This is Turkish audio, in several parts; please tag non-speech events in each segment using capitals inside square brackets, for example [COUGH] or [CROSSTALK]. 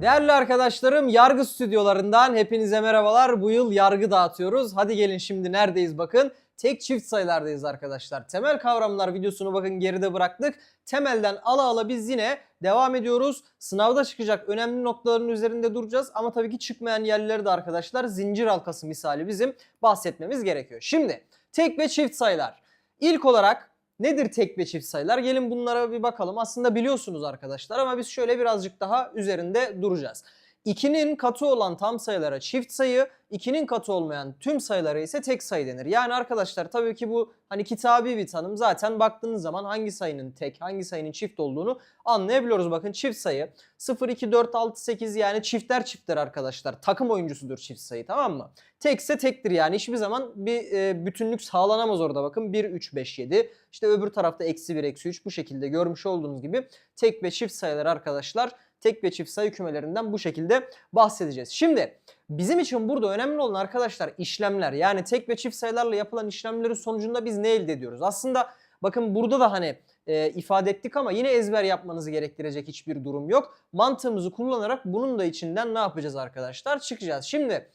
Değerli arkadaşlarım yargı stüdyolarından hepinize merhabalar. Bu yıl yargı dağıtıyoruz. Hadi gelin şimdi neredeyiz bakın. Tek çift sayılardayız arkadaşlar. Temel kavramlar videosunu bakın geride bıraktık. Temelden ala ala biz yine devam ediyoruz. Sınavda çıkacak önemli noktaların üzerinde duracağız. Ama tabii ki çıkmayan yerleri de arkadaşlar zincir halkası misali bizim bahsetmemiz gerekiyor. Şimdi tek ve çift sayılar. İlk olarak Nedir tek ve çift sayılar? Gelin bunlara bir bakalım. Aslında biliyorsunuz arkadaşlar ama biz şöyle birazcık daha üzerinde duracağız. 2'nin katı olan tam sayılara çift sayı, 2'nin katı olmayan tüm sayılara ise tek sayı denir. Yani arkadaşlar tabii ki bu hani kitabi bir tanım. Zaten baktığınız zaman hangi sayının tek, hangi sayının çift olduğunu anlayabiliyoruz. Bakın çift sayı 0, 2, 4, 6, 8 yani çiftler çiftler arkadaşlar. Takım oyuncusudur çift sayı tamam mı? Tekse tektir yani hiçbir zaman bir e, bütünlük sağlanamaz orada bakın. 1, 3, 5, 7. İşte öbür tarafta eksi 1, eksi 3 bu şekilde görmüş olduğunuz gibi tek ve çift sayılar arkadaşlar tek ve çift sayı kümelerinden bu şekilde bahsedeceğiz. Şimdi bizim için burada önemli olan arkadaşlar işlemler yani tek ve çift sayılarla yapılan işlemlerin sonucunda biz ne elde ediyoruz? Aslında bakın burada da hani e, ifade ettik ama yine ezber yapmanızı gerektirecek hiçbir durum yok. Mantığımızı kullanarak bunun da içinden ne yapacağız arkadaşlar? Çıkacağız. Şimdi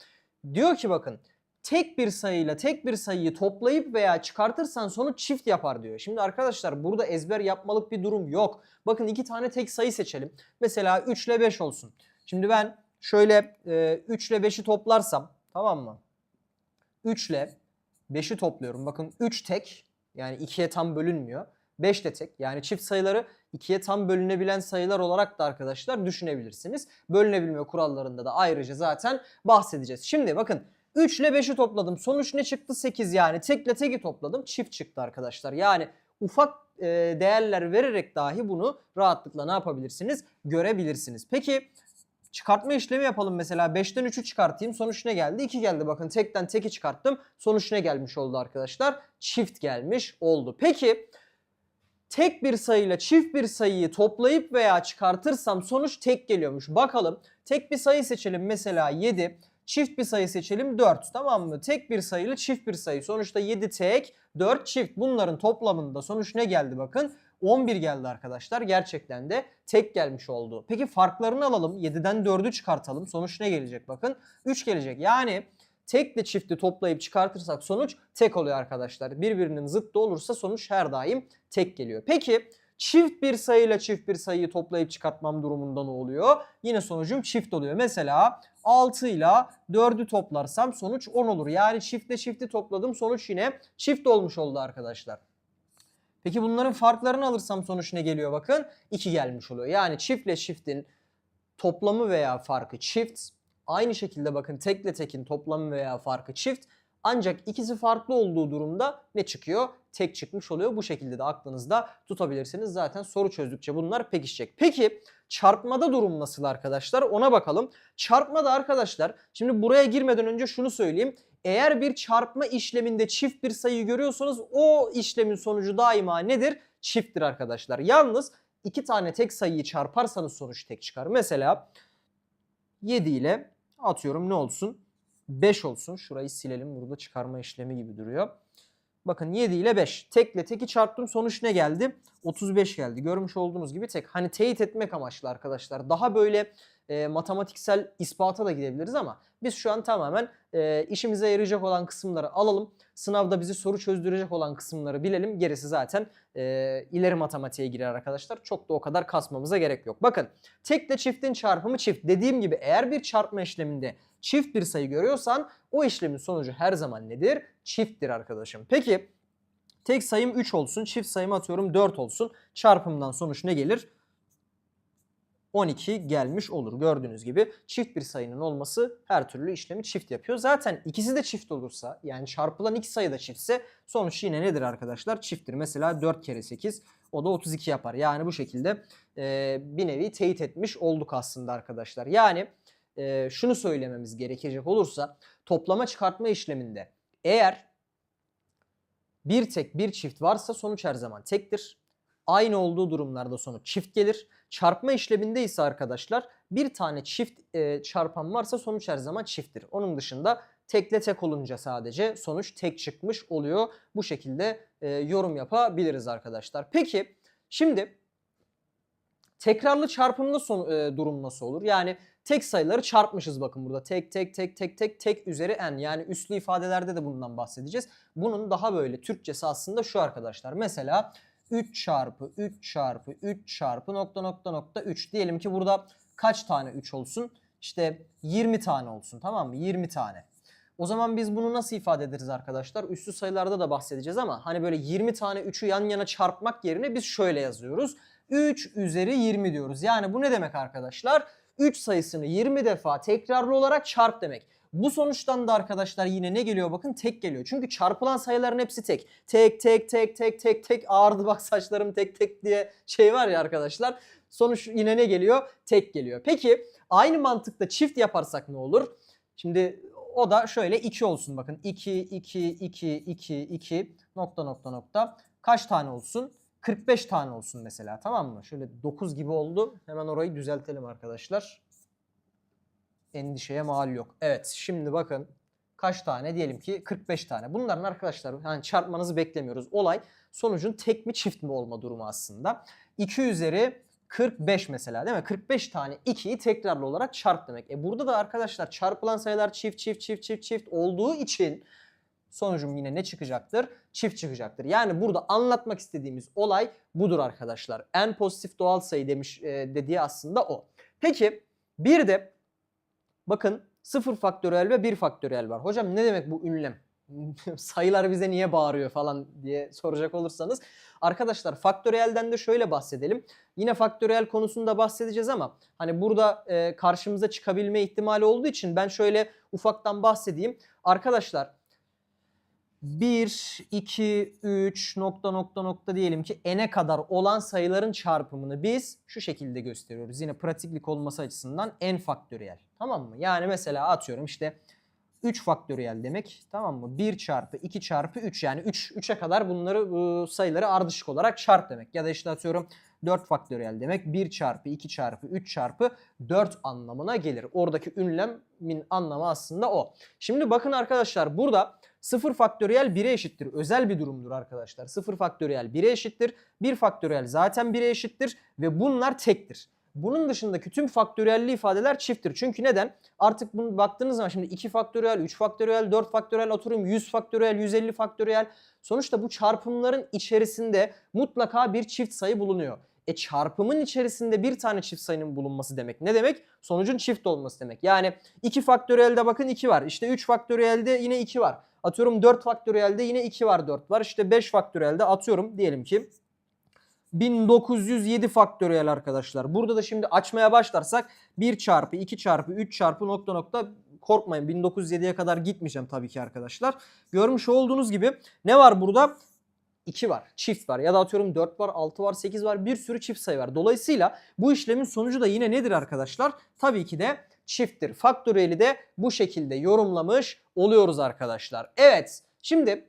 diyor ki bakın tek bir sayıyla tek bir sayıyı toplayıp veya çıkartırsan sonuç çift yapar diyor. Şimdi arkadaşlar burada ezber yapmalık bir durum yok. Bakın iki tane tek sayı seçelim. Mesela 3 ile 5 olsun. Şimdi ben şöyle e, 3 ile 5'i toplarsam tamam mı? 3 ile 5'i topluyorum. Bakın 3 tek yani 2'ye tam bölünmüyor. 5 de tek yani çift sayıları 2'ye tam bölünebilen sayılar olarak da arkadaşlar düşünebilirsiniz. Bölünebilme kurallarında da ayrıca zaten bahsedeceğiz. Şimdi bakın 3 ile 5'i topladım. Sonuç ne çıktı? 8 yani. Tek ile teki topladım. Çift çıktı arkadaşlar. Yani ufak e, değerler vererek dahi bunu rahatlıkla ne yapabilirsiniz? Görebilirsiniz. Peki çıkartma işlemi yapalım mesela. 5'ten 3'ü çıkartayım. Sonuç ne geldi? 2 geldi. Bakın tekten teki çıkarttım. Sonuç ne gelmiş oldu arkadaşlar? Çift gelmiş oldu. Peki tek bir sayıyla çift bir sayıyı toplayıp veya çıkartırsam sonuç tek geliyormuş. Bakalım tek bir sayı seçelim mesela 7. Çift bir sayı seçelim 4 tamam mı? Tek bir sayıyla çift bir sayı. Sonuçta 7 tek 4 çift. Bunların toplamında sonuç ne geldi bakın? 11 geldi arkadaşlar. Gerçekten de tek gelmiş oldu. Peki farklarını alalım. 7'den 4'ü çıkartalım. Sonuç ne gelecek bakın? 3 gelecek. Yani tekle çifti toplayıp çıkartırsak sonuç tek oluyor arkadaşlar. Birbirinin zıttı olursa sonuç her daim tek geliyor. Peki çift bir sayıyla çift bir sayıyı toplayıp çıkartmam durumunda ne oluyor? Yine sonucum çift oluyor. Mesela 6 ile 4'ü toplarsam sonuç 10 olur. Yani çiftle çifti topladım sonuç yine çift olmuş oldu arkadaşlar. Peki bunların farklarını alırsam sonuç ne geliyor bakın? 2 gelmiş oluyor. Yani çiftle çiftin toplamı veya farkı çift. Aynı şekilde bakın tekle tekin toplamı veya farkı çift. Ancak ikisi farklı olduğu durumda ne çıkıyor? Tek çıkmış oluyor. Bu şekilde de aklınızda tutabilirsiniz. Zaten soru çözdükçe bunlar pekişecek. Peki çarpmada durum nasıl arkadaşlar? Ona bakalım. Çarpmada arkadaşlar şimdi buraya girmeden önce şunu söyleyeyim. Eğer bir çarpma işleminde çift bir sayı görüyorsanız o işlemin sonucu daima nedir? Çifttir arkadaşlar. Yalnız iki tane tek sayıyı çarparsanız sonuç tek çıkar. Mesela 7 ile atıyorum ne olsun? 5 olsun. Şurayı silelim. Burada çıkarma işlemi gibi duruyor. Bakın 7 ile 5. Tekle teki çarptım. Sonuç ne geldi? 35 geldi. Görmüş olduğunuz gibi tek. Hani teyit etmek amaçlı arkadaşlar. Daha böyle e, matematiksel ispata da gidebiliriz ama biz şu an tamamen e, işimize yarayacak olan kısımları alalım. Sınavda bizi soru çözdürecek olan kısımları bilelim. Gerisi zaten e, ileri matematiğe girer arkadaşlar. Çok da o kadar kasmamıza gerek yok. Bakın tekle çiftin çarpımı çift. Dediğim gibi eğer bir çarpma işleminde çift bir sayı görüyorsan o işlemin sonucu her zaman nedir? Çifttir arkadaşım. Peki tek sayım 3 olsun. Çift sayım atıyorum 4 olsun. Çarpımdan sonuç ne gelir? 12 gelmiş olur. Gördüğünüz gibi çift bir sayının olması her türlü işlemi çift yapıyor. Zaten ikisi de çift olursa yani çarpılan iki sayı da çiftse sonuç yine nedir arkadaşlar? Çifttir. Mesela 4 kere 8 o da 32 yapar. Yani bu şekilde e, bir nevi teyit etmiş olduk aslında arkadaşlar. Yani e, şunu söylememiz gerekecek olursa toplama çıkartma işleminde eğer bir tek bir çift varsa sonuç her zaman tektir. Aynı olduğu durumlarda sonuç çift gelir. Çarpma işleminde ise arkadaşlar bir tane çift e, çarpan varsa sonuç her zaman çifttir. Onun dışında tekle tek olunca sadece sonuç tek çıkmış oluyor. Bu şekilde e, yorum yapabiliriz arkadaşlar. Peki şimdi tekrarlı çarpımda son, e, durum nasıl olur? Yani tek sayıları çarpmışız bakın burada. Tek tek tek tek tek tek üzeri n. Yani üslü ifadelerde de bundan bahsedeceğiz. Bunun daha böyle Türkçesi aslında şu arkadaşlar. Mesela 3 çarpı 3 çarpı 3 çarpı nokta nokta nokta 3. Diyelim ki burada kaç tane 3 olsun? İşte 20 tane olsun tamam mı? 20 tane. O zaman biz bunu nasıl ifade ederiz arkadaşlar? Üslü sayılarda da bahsedeceğiz ama hani böyle 20 tane 3'ü yan yana çarpmak yerine biz şöyle yazıyoruz. 3 üzeri 20 diyoruz. Yani bu ne demek arkadaşlar? 3 sayısını 20 defa tekrarlı olarak çarp demek. Bu sonuçtan da arkadaşlar yine ne geliyor bakın tek geliyor. Çünkü çarpılan sayıların hepsi tek. Tek tek tek tek tek tek ağırdı bak saçlarım tek tek diye şey var ya arkadaşlar. Sonuç yine ne geliyor? Tek geliyor. Peki aynı mantıkta çift yaparsak ne olur? Şimdi o da şöyle 2 olsun bakın. 2, 2, 2, 2, 2 nokta nokta nokta. Kaç tane olsun? 45 tane olsun mesela tamam mı? Şöyle 9 gibi oldu. Hemen orayı düzeltelim arkadaşlar. Endişeye mal yok. Evet şimdi bakın kaç tane diyelim ki 45 tane. Bunların arkadaşlar hani çarpmanızı beklemiyoruz. Olay sonucun tek mi çift mi olma durumu aslında. 2 üzeri 45 mesela değil mi? 45 tane 2'yi tekrarlı olarak çarp demek. E burada da arkadaşlar çarpılan sayılar çift çift çift çift çift olduğu için sonucum yine ne çıkacaktır? Çift çıkacaktır. Yani burada anlatmak istediğimiz olay budur arkadaşlar. En pozitif doğal sayı demiş e, dediği aslında o. Peki bir de bakın 0 faktöriyel ve 1 faktöriyel var. Hocam ne demek bu ünlem? [LAUGHS] Sayılar bize niye bağırıyor falan diye soracak olursanız. Arkadaşlar faktöriyelden de şöyle bahsedelim. Yine faktöriyel konusunda bahsedeceğiz ama hani burada e, karşımıza çıkabilme ihtimali olduğu için ben şöyle ufaktan bahsedeyim. Arkadaşlar 1, 2, 3 nokta nokta nokta diyelim ki n'e kadar olan sayıların çarpımını biz şu şekilde gösteriyoruz. Yine pratiklik olması açısından n faktöriyel. Tamam mı? Yani mesela atıyorum işte 3 faktöriyel demek tamam mı? 1 çarpı 2 çarpı 3 yani 3 3'e kadar bunları bu sayıları ardışık olarak çarp demek. Ya da işte atıyorum 4 faktöriyel demek 1 çarpı 2 çarpı 3 çarpı 4 anlamına gelir. Oradaki ünlemin anlamı aslında o. Şimdi bakın arkadaşlar burada 0 faktöriyel 1'e eşittir. Özel bir durumdur arkadaşlar. 0 faktöriyel 1'e eşittir. 1 faktöriyel zaten 1'e eşittir ve bunlar tektir. Bunun dışındaki tüm faktöriyelli ifadeler çifttir. Çünkü neden? Artık bunu baktığınız zaman şimdi 2 faktöriyel, 3 faktöriyel, 4 faktöriyel atıyorum 100 faktöriyel, 150 faktöriyel. Sonuçta bu çarpımların içerisinde mutlaka bir çift sayı bulunuyor. E çarpımın içerisinde bir tane çift sayının bulunması demek. Ne demek? Sonucun çift olması demek. Yani 2 faktöriyelde bakın 2 var. İşte 3 faktöriyelde yine 2 var. Atıyorum 4 faktöriyelde yine 2 var 4 var. İşte 5 faktöriyelde atıyorum diyelim ki 1907 faktöriyel arkadaşlar. Burada da şimdi açmaya başlarsak 1 çarpı 2 çarpı 3 çarpı nokta nokta korkmayın 1907'ye kadar gitmeyeceğim tabii ki arkadaşlar. Görmüş olduğunuz gibi ne var burada? 2 var, çift var ya da atıyorum 4 var, 6 var, 8 var bir sürü çift sayı var. Dolayısıyla bu işlemin sonucu da yine nedir arkadaşlar? Tabii ki de çifttir. Faktöriyeli de bu şekilde yorumlamış oluyoruz arkadaşlar. Evet şimdi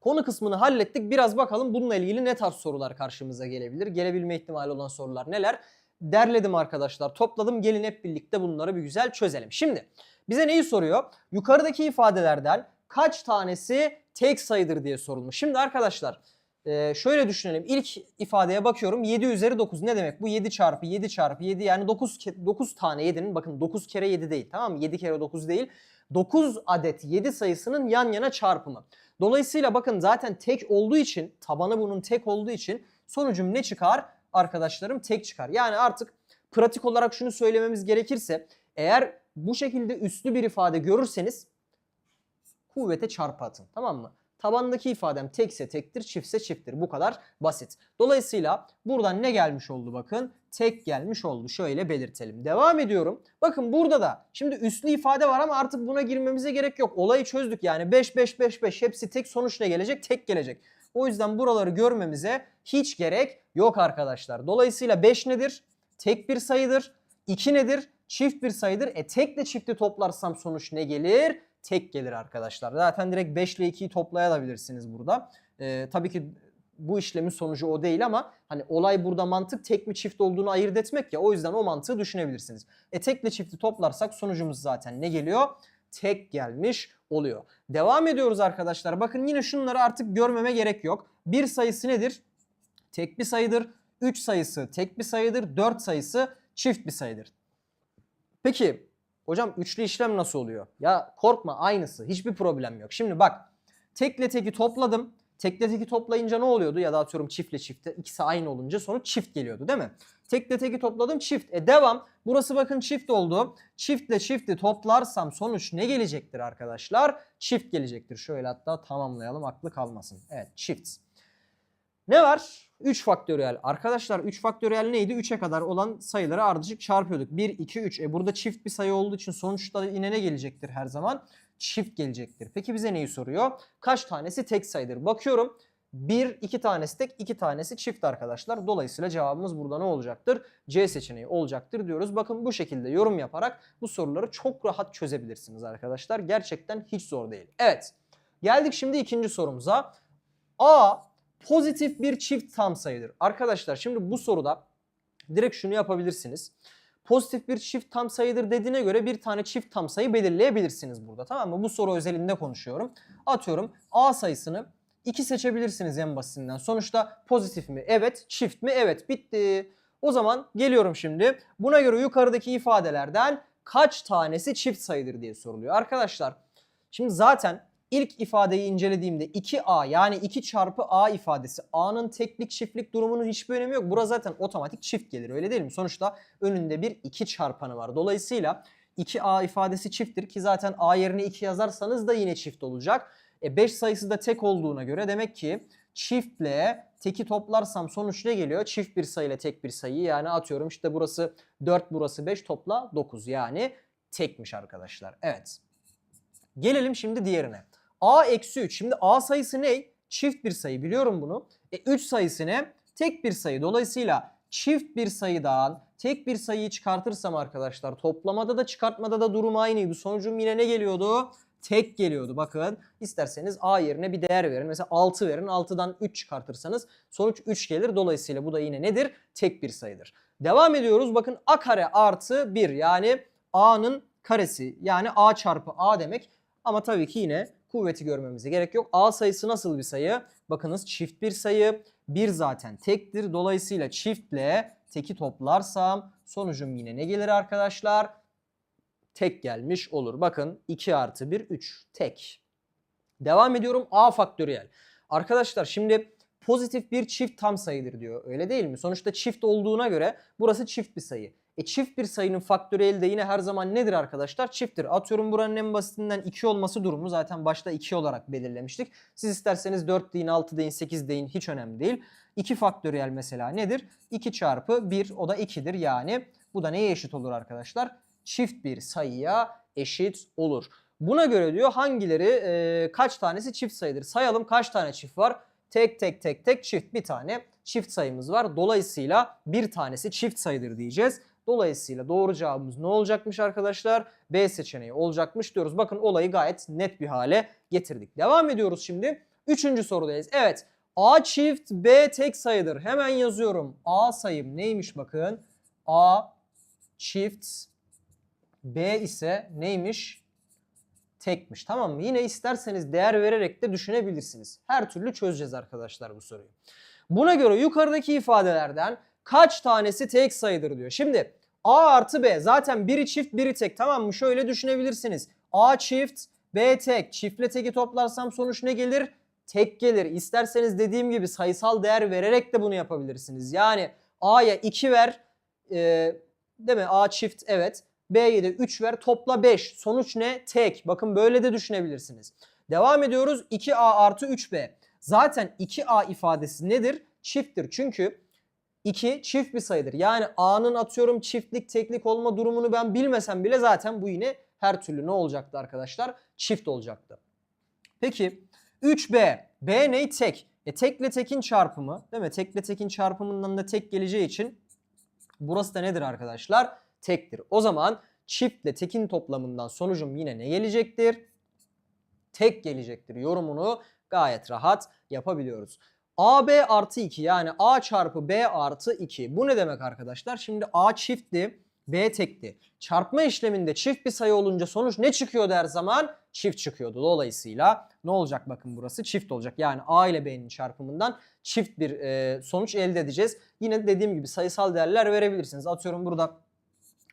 konu kısmını hallettik. Biraz bakalım bununla ilgili ne tarz sorular karşımıza gelebilir? Gelebilme ihtimali olan sorular neler? Derledim arkadaşlar, topladım. Gelin hep birlikte bunları bir güzel çözelim. Şimdi bize neyi soruyor? Yukarıdaki ifadelerden kaç tanesi tek sayıdır diye sorulmuş. Şimdi arkadaşlar e, şöyle düşünelim. İlk ifadeye bakıyorum. 7 üzeri 9 ne demek? Bu 7 çarpı 7 çarpı 7 yani 9, 9 tane 7'nin bakın 9 kere 7 değil tamam mı? 7 kere 9 değil. 9 adet 7 sayısının yan yana çarpımı. Dolayısıyla bakın zaten tek olduğu için tabanı bunun tek olduğu için sonucum ne çıkar? Arkadaşlarım tek çıkar. Yani artık pratik olarak şunu söylememiz gerekirse eğer bu şekilde üslü bir ifade görürseniz kuvvete çarpı atın. Tamam mı? Tabandaki ifadem tekse tektir, çiftse çifttir. Bu kadar basit. Dolayısıyla buradan ne gelmiş oldu bakın? Tek gelmiş oldu. Şöyle belirtelim. Devam ediyorum. Bakın burada da şimdi üslü ifade var ama artık buna girmemize gerek yok. Olayı çözdük yani 5 5 5 5 hepsi tek sonuç ne gelecek? Tek gelecek. O yüzden buraları görmemize hiç gerek yok arkadaşlar. Dolayısıyla 5 nedir? Tek bir sayıdır. 2 nedir? Çift bir sayıdır. E tekle çifti toplarsam sonuç ne gelir? Tek gelir arkadaşlar. Zaten direkt 5 ile 2'yi toplayabilirsiniz burada. Ee, tabii ki bu işlemin sonucu o değil ama hani olay burada mantık tek mi çift olduğunu ayırt etmek ya o yüzden o mantığı düşünebilirsiniz. E tekle çifti toplarsak sonucumuz zaten ne geliyor? Tek gelmiş oluyor. Devam ediyoruz arkadaşlar. Bakın yine şunları artık görmeme gerek yok. Bir sayısı nedir? Tek bir sayıdır. 3 sayısı tek bir sayıdır. 4 sayısı çift bir sayıdır. Peki hocam üçlü işlem nasıl oluyor? Ya korkma aynısı hiçbir problem yok. Şimdi bak tekle teki topladım. Tekle teki toplayınca ne oluyordu? Ya da atıyorum çiftle çifte ikisi aynı olunca sonuç çift geliyordu değil mi? Tekle teki topladım çift. E devam. Burası bakın çift oldu. Çiftle çifti toplarsam sonuç ne gelecektir arkadaşlar? Çift gelecektir. Şöyle hatta tamamlayalım aklı kalmasın. Evet çift. Ne var? 3 faktöriyel. Arkadaşlar 3 faktöriyel neydi? 3'e kadar olan sayıları ardışık çarpıyorduk. 1, 2, 3. E burada çift bir sayı olduğu için sonuçta yine ne gelecektir her zaman? Çift gelecektir. Peki bize neyi soruyor? Kaç tanesi tek sayıdır? Bakıyorum. 1, 2 tanesi tek, 2 tanesi çift arkadaşlar. Dolayısıyla cevabımız burada ne olacaktır? C seçeneği olacaktır diyoruz. Bakın bu şekilde yorum yaparak bu soruları çok rahat çözebilirsiniz arkadaşlar. Gerçekten hiç zor değil. Evet. Geldik şimdi ikinci sorumuza. A pozitif bir çift tam sayıdır. Arkadaşlar şimdi bu soruda direkt şunu yapabilirsiniz. Pozitif bir çift tam sayıdır dediğine göre bir tane çift tam sayı belirleyebilirsiniz burada tamam mı? Bu soru özelinde konuşuyorum. Atıyorum A sayısını 2 seçebilirsiniz en basitinden. Sonuçta pozitif mi? Evet. Çift mi? Evet. Bitti. O zaman geliyorum şimdi. Buna göre yukarıdaki ifadelerden kaç tanesi çift sayıdır diye soruluyor. Arkadaşlar şimdi zaten ilk ifadeyi incelediğimde 2a yani 2 çarpı a ifadesi a'nın teklik çiftlik durumunun hiçbir önemi yok. Burası zaten otomatik çift gelir öyle değil mi? Sonuçta önünde bir 2 çarpanı var. Dolayısıyla 2a ifadesi çifttir ki zaten a yerine 2 yazarsanız da yine çift olacak. E 5 sayısı da tek olduğuna göre demek ki çiftle teki toplarsam sonuç ne geliyor? Çift bir sayı ile tek bir sayı yani atıyorum işte burası 4 burası 5 topla 9 yani tekmiş arkadaşlar. Evet. Gelelim şimdi diğerine. A eksi 3. Şimdi A sayısı ne? Çift bir sayı biliyorum bunu. E 3 sayısı ne? Tek bir sayı. Dolayısıyla çift bir sayıdan tek bir sayıyı çıkartırsam arkadaşlar toplamada da çıkartmada da durum aynıydı. Sonucum yine ne geliyordu? Tek geliyordu. Bakın isterseniz A yerine bir değer verin. Mesela 6 verin. 6'dan 3 çıkartırsanız sonuç 3 gelir. Dolayısıyla bu da yine nedir? Tek bir sayıdır. Devam ediyoruz. Bakın A kare artı 1 yani A'nın karesi yani A çarpı A demek. Ama tabii ki yine kuvveti görmemize gerek yok. A sayısı nasıl bir sayı? Bakınız çift bir sayı. 1 zaten tektir. Dolayısıyla çiftle teki toplarsam sonucum yine ne gelir arkadaşlar? Tek gelmiş olur. Bakın 2 artı 1 3 tek. Devam ediyorum A faktöriyel. Arkadaşlar şimdi pozitif bir çift tam sayıdır diyor. Öyle değil mi? Sonuçta çift olduğuna göre burası çift bir sayı. E çift bir sayının faktöriyeli de yine her zaman nedir arkadaşlar? Çifttir. Atıyorum buranın en basitinden 2 olması durumu zaten başta 2 olarak belirlemiştik. Siz isterseniz 4 deyin, 6 deyin, 8 deyin hiç önemli değil. 2 faktöriyel mesela nedir? 2 çarpı 1 o da 2'dir yani. Bu da neye eşit olur arkadaşlar? Çift bir sayıya eşit olur. Buna göre diyor hangileri e, kaç tanesi çift sayıdır? Sayalım kaç tane çift var? Tek tek tek tek çift bir tane çift sayımız var. Dolayısıyla bir tanesi çift sayıdır diyeceğiz. Dolayısıyla doğru cevabımız ne olacakmış arkadaşlar? B seçeneği olacakmış diyoruz. Bakın olayı gayet net bir hale getirdik. Devam ediyoruz şimdi. Üçüncü sorudayız. Evet. A çift B tek sayıdır. Hemen yazıyorum. A sayım neymiş bakın. A çift B ise neymiş? Tekmiş. Tamam mı? Yine isterseniz değer vererek de düşünebilirsiniz. Her türlü çözeceğiz arkadaşlar bu soruyu. Buna göre yukarıdaki ifadelerden kaç tanesi tek sayıdır diyor. Şimdi A artı B zaten biri çift biri tek tamam mı? Şöyle düşünebilirsiniz. A çift B tek. Çiftle teki toplarsam sonuç ne gelir? Tek gelir. İsterseniz dediğim gibi sayısal değer vererek de bunu yapabilirsiniz. Yani A'ya 2 ver. E, değil mi? A çift evet. B'ye de 3 ver. Topla 5. Sonuç ne? Tek. Bakın böyle de düşünebilirsiniz. Devam ediyoruz. 2A artı 3B. Zaten 2A ifadesi nedir? Çifttir. Çünkü 2 çift bir sayıdır. Yani A'nın atıyorum çiftlik teklik olma durumunu ben bilmesem bile zaten bu yine her türlü ne olacaktı arkadaşlar? Çift olacaktı. Peki 3B. B ne? Tek. E tekle tekin çarpımı değil mi? Tekle tekin çarpımından da tek geleceği için burası da nedir arkadaşlar? Tektir. O zaman çiftle tekin toplamından sonucum yine ne gelecektir? Tek gelecektir yorumunu gayet rahat yapabiliyoruz. AB artı 2 yani A çarpı B artı 2. Bu ne demek arkadaşlar? Şimdi A çiftti, B tekti. Çarpma işleminde çift bir sayı olunca sonuç ne çıkıyordu her zaman? Çift çıkıyordu. Dolayısıyla ne olacak bakın burası çift olacak. Yani A ile B'nin çarpımından çift bir e, sonuç elde edeceğiz. Yine dediğim gibi sayısal değerler verebilirsiniz. Atıyorum burada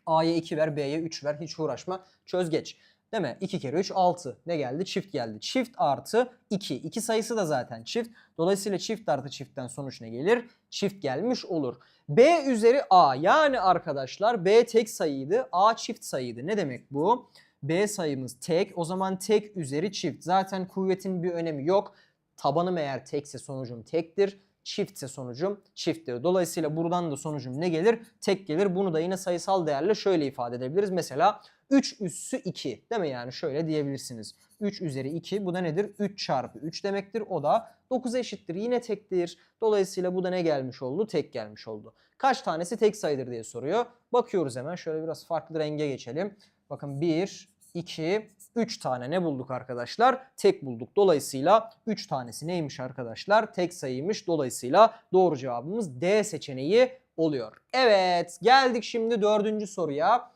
A'ya 2 ver, B'ye 3 ver. Hiç uğraşma. Çöz geç. Değil mi? 2 kere 3 6. Ne geldi? Çift geldi. Çift artı 2. 2 sayısı da zaten çift. Dolayısıyla çift artı çiftten sonuç ne gelir? Çift gelmiş olur. B üzeri A yani arkadaşlar B tek sayıydı. A çift sayıydı. Ne demek bu? B sayımız tek. O zaman tek üzeri çift. Zaten kuvvetin bir önemi yok. Tabanım eğer tekse sonucum tektir. Çiftse sonucum çifttir. Dolayısıyla buradan da sonucum ne gelir? Tek gelir. Bunu da yine sayısal değerle şöyle ifade edebiliriz. Mesela 3 üssü 2 değil mi yani şöyle diyebilirsiniz. 3 üzeri 2 bu da nedir? 3 çarpı 3 demektir. O da 9'a eşittir. Yine tektir. Dolayısıyla bu da ne gelmiş oldu? Tek gelmiş oldu. Kaç tanesi tek sayıdır diye soruyor. Bakıyoruz hemen şöyle biraz farklı renge geçelim. Bakın 1, 2, 3 tane ne bulduk arkadaşlar? Tek bulduk. Dolayısıyla 3 tanesi neymiş arkadaşlar? Tek sayıymış. Dolayısıyla doğru cevabımız D seçeneği oluyor. Evet geldik şimdi dördüncü soruya.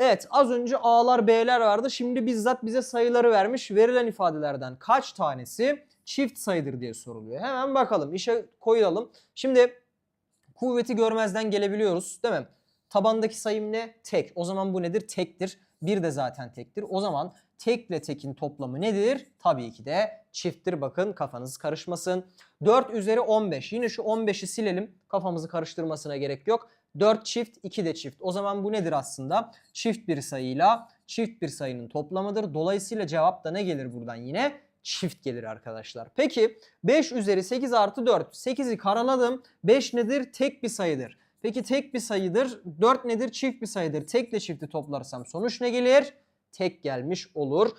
Evet az önce A'lar B'ler vardı. Şimdi bizzat bize sayıları vermiş. Verilen ifadelerden kaç tanesi çift sayıdır diye soruluyor. Hemen bakalım işe koyalım. Şimdi kuvveti görmezden gelebiliyoruz değil mi? Tabandaki sayım ne? Tek. O zaman bu nedir? Tektir. Bir de zaten tektir. O zaman tekle tekin toplamı nedir? Tabii ki de çifttir. Bakın kafanız karışmasın. 4 üzeri 15. Yine şu 15'i silelim. Kafamızı karıştırmasına gerek yok. 4 çift 2 de çift. O zaman bu nedir aslında? Çift bir sayıyla çift bir sayının toplamıdır. Dolayısıyla cevap da ne gelir buradan yine? Çift gelir arkadaşlar. Peki 5 üzeri 8 artı 4. 8'i karaladım. 5 nedir? Tek bir sayıdır. Peki tek bir sayıdır. 4 nedir? Çift bir sayıdır. Tekle çifti toplarsam sonuç ne gelir? Tek gelmiş olur.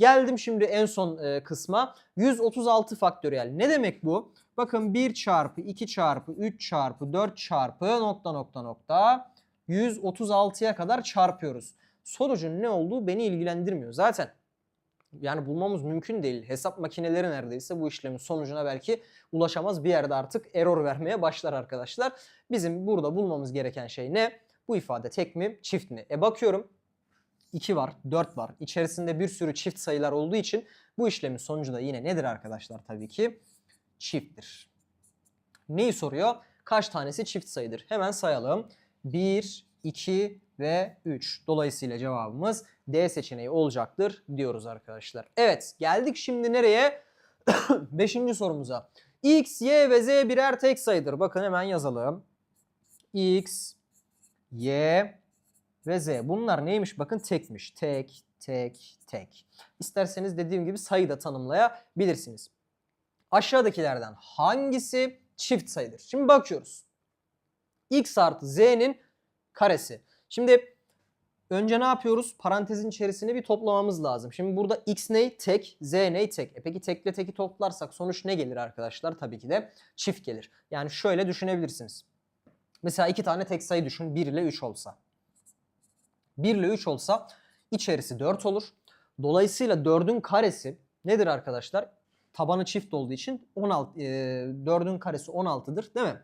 Geldim şimdi en son e, kısma. 136 faktöriyel. Ne demek bu? Bakın 1 çarpı 2 çarpı 3 çarpı 4 çarpı nokta nokta nokta 136'ya kadar çarpıyoruz. Sonucun ne olduğu beni ilgilendirmiyor. Zaten yani bulmamız mümkün değil. Hesap makineleri neredeyse bu işlemin sonucuna belki ulaşamaz. Bir yerde artık error vermeye başlar arkadaşlar. Bizim burada bulmamız gereken şey ne? Bu ifade tek mi çift mi? E bakıyorum 2 var 4 var. İçerisinde bir sürü çift sayılar olduğu için bu işlemin sonucu da yine nedir arkadaşlar tabii ki? Çifttir. Neyi soruyor? Kaç tanesi çift sayıdır? Hemen sayalım. 1, 2 ve 3. Dolayısıyla cevabımız D seçeneği olacaktır diyoruz arkadaşlar. Evet geldik şimdi nereye? [COUGHS] Beşinci sorumuza. X, Y ve Z birer tek sayıdır. Bakın hemen yazalım. X, Y ve Z. Bunlar neymiş? Bakın tekmiş. Tek, tek, tek. İsterseniz dediğim gibi sayı da tanımlayabilirsiniz. Aşağıdakilerden hangisi çift sayıdır? Şimdi bakıyoruz. X artı Z'nin karesi. Şimdi önce ne yapıyoruz? Parantezin içerisine bir toplamamız lazım. Şimdi burada x ne? Tek, z ne? Tek. E peki tekle teki toplarsak sonuç ne gelir arkadaşlar? Tabii ki de çift gelir. Yani şöyle düşünebilirsiniz. Mesela iki tane tek sayı düşün. 1 ile 3 olsa. 1 ile 3 olsa içerisi 4 olur. Dolayısıyla 4'ün karesi nedir arkadaşlar? Tabanı çift olduğu için 16 e, 4'ün karesi 16'dır değil mi?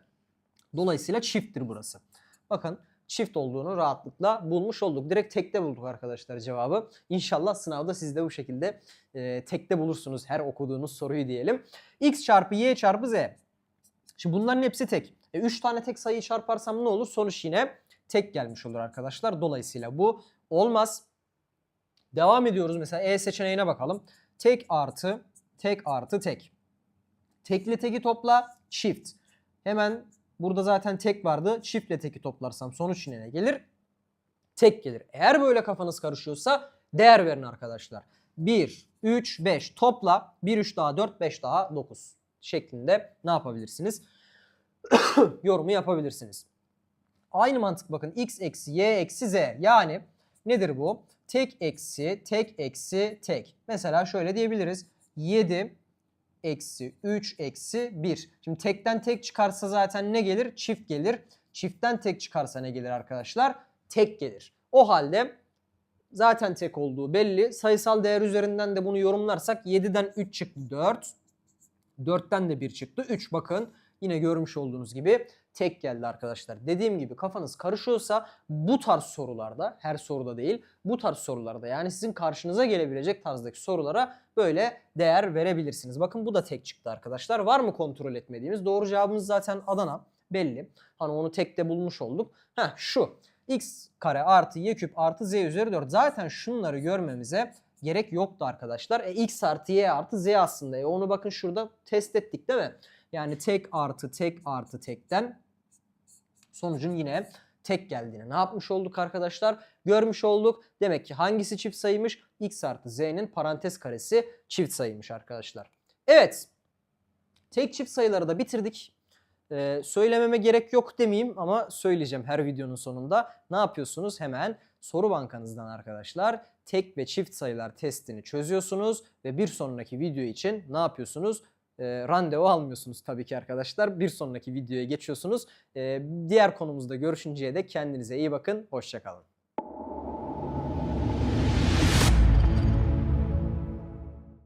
Dolayısıyla çifttir burası. Bakın çift olduğunu rahatlıkla bulmuş olduk. Direkt tekte bulduk arkadaşlar cevabı. İnşallah sınavda siz de bu şekilde e, tekte bulursunuz her okuduğunuz soruyu diyelim. x çarpı y çarpı z. Şimdi bunların hepsi tek. 3 tane tek sayıyı çarparsam ne olur? Sonuç yine tek gelmiş olur arkadaşlar. Dolayısıyla bu olmaz. Devam ediyoruz mesela E seçeneğine bakalım. Tek artı tek artı tek. Tekle teki topla çift. Hemen burada zaten tek vardı. Çiftle teki toplarsam sonuç yine ne gelir? Tek gelir. Eğer böyle kafanız karışıyorsa değer verin arkadaşlar. 1, 3, 5 topla. 1, 3 daha 4, 5 daha 9 şeklinde ne yapabilirsiniz? [COUGHS] Yorumu yapabilirsiniz. Aynı mantık bakın x eksi y eksi z yani nedir bu? Tek eksi tek eksi tek. Mesela şöyle diyebiliriz. 7 eksi 3 eksi 1. Şimdi tekten tek çıkarsa zaten ne gelir? Çift gelir. Çiftten tek çıkarsa ne gelir arkadaşlar? Tek gelir. O halde zaten tek olduğu belli. Sayısal değer üzerinden de bunu yorumlarsak 7'den 3 çıktı 4. 4'ten de 1 çıktı 3 bakın. Yine görmüş olduğunuz gibi tek geldi arkadaşlar. Dediğim gibi kafanız karışıyorsa bu tarz sorularda her soruda değil bu tarz sorularda yani sizin karşınıza gelebilecek tarzdaki sorulara böyle değer verebilirsiniz. Bakın bu da tek çıktı arkadaşlar. Var mı kontrol etmediğimiz? Doğru cevabımız zaten Adana belli. Hani onu tekte bulmuş olduk. Heh şu. x kare artı y küp artı z üzeri 4. Zaten şunları görmemize gerek yoktu arkadaşlar. E, x artı y artı z aslında. E, onu bakın şurada test ettik değil mi? Yani tek artı tek artı tekten sonucun yine tek geldiğini ne yapmış olduk arkadaşlar? Görmüş olduk. Demek ki hangisi çift sayıymış? x artı z'nin parantez karesi çift sayıymış arkadaşlar. Evet. Tek çift sayıları da bitirdik. Ee, söylememe gerek yok demeyeyim ama söyleyeceğim her videonun sonunda. Ne yapıyorsunuz? Hemen soru bankanızdan arkadaşlar tek ve çift sayılar testini çözüyorsunuz ve bir sonraki video için ne yapıyorsunuz? Ee, randevu almıyorsunuz tabii ki arkadaşlar. Bir sonraki videoya geçiyorsunuz. Ee, diğer konumuzda görüşünceye dek kendinize iyi bakın. Hoşçakalın.